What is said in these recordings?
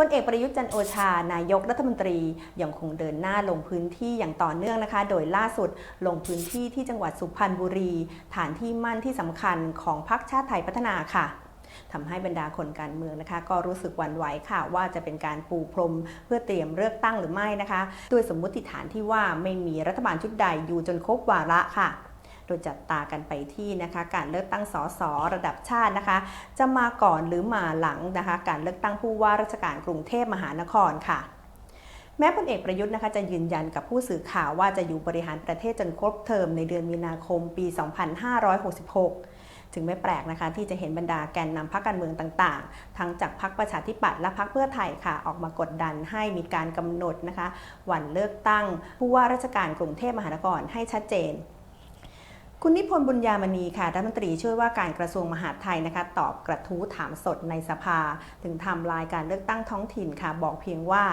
พลเอกประยุทธ์จันโอชา นายกรัฐมนตรียังคงเดินหน้าลงพื้นที่อย่างต่อเนื่องนะคะ โดยล่าสุดลงพื้นที่ที่จังหวัดสุพรรณบุรี ฐานที่มั่นที่สำคัญของพรรคชาติไทยพัฒนาค่ะทำให้บรรดาคนการเมืองนะคะ ก็รู้สึกหวั่นไหวค่ะ ว่าจะเป็นการปูพรมเพื่อเตรียมเลือกตั้งหรือไม่นะคะโดยสมมุติฐานที่ว่าไม่มีรัฐบาลชุดใดอยู่จนครบวาระค่ะ โดยจัดตากันไปที่นะคะการเลือกตั้งสสระดับชาตินะคะ จะมาก่อนหรือมาหลังนะคะการเลือกตั้งผู้ว่าราชการกรุงเทพมหานครค่ะแม้พลเอกประยุทธ์นะคะจะยืนยันกับผู้สื่อข่าวว่าจะอยู่บริหารประเทศจนครบเทอมในเดือนมีนาคมปี 2566 ถึงไม่แปลกนะคะที่จะเห็นบรรดาแกนนำพรรคการเมืองต่างๆ ทั้งจากพรรคประชาธิปัตย์และพรรคเพื่อไทยค่ะ ออกมากดดันให้มีการกำหนดนะคะวันเลือกตั้งผู้ว่าราชการกรุงเทพมหานครให้ชัดเจน คุณนิพนธ์บุญญามณีค่ะรัฐมนตรีช่วยว่าการกระทรวงมหาดไทยนะคะตอบกระทู้ถามสดในสภา ถึงทำลายการเลือกตั้งท้องถิ่นค่ะ บอกเพียงว่า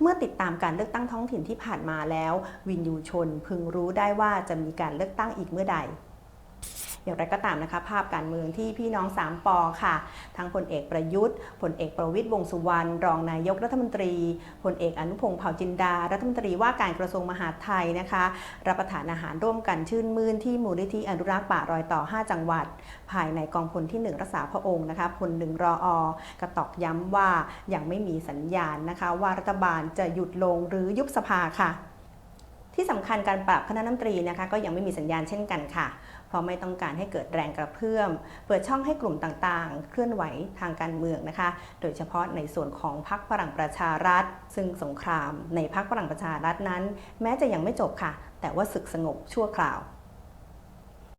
เมื่อติดตามการเลือกตั้งท้องถิ่นที่ผ่านมาแล้ว วินยูชนพึงรู้ได้ว่าจะมีการเลือกตั้งอีกเมื่อใด อย่างไรก็ตามนะคะภาพการเมืองที่พี่น้อง3ปอค่ะ ทั้งพลเอกประยุทธ์พลเอกประวิตยวงสุวรรณรองนายกรัฐมนตรีพลเอกอนุพงษ์เผ่าจินดา รัฐมนตรีว่าการกระทรวงมหาดไทยนะคะ รับประทานอาหารร่วมกันชื่นมื่นที่มูลนิธิอนุรักษ์ป่ารอยต่อ 5 จังหวัด ภายในกองพลที่ 1 รักษาพระองค์นะคะพลหนึ่งรออกระตอกย้ำว่ายังไม่มีสัญญาณนะคะ ว่ารัฐบาลจะหยุดลงหรือยุบสภาค่ะ ที่สำคัญการปรับคณะรัฐมนตรีนะคะก็ยังไม่มีสัญญาณเช่นกันค่ะ เพราะไม่ต้องการให้เกิดแรงกระเพื่อม เปิดช่องให้กลุ่มต่างๆ เคลื่อนไหวทางการเมืองนะคะ โดยเฉพาะในส่วนของพรรคพลังประชารัฐ ซึ่งสงคราม ในพรรคพลังประชารัฐนั้น แม้จะยังไม่จบค่ะ แต่ว่าศึกสงบชั่วคราว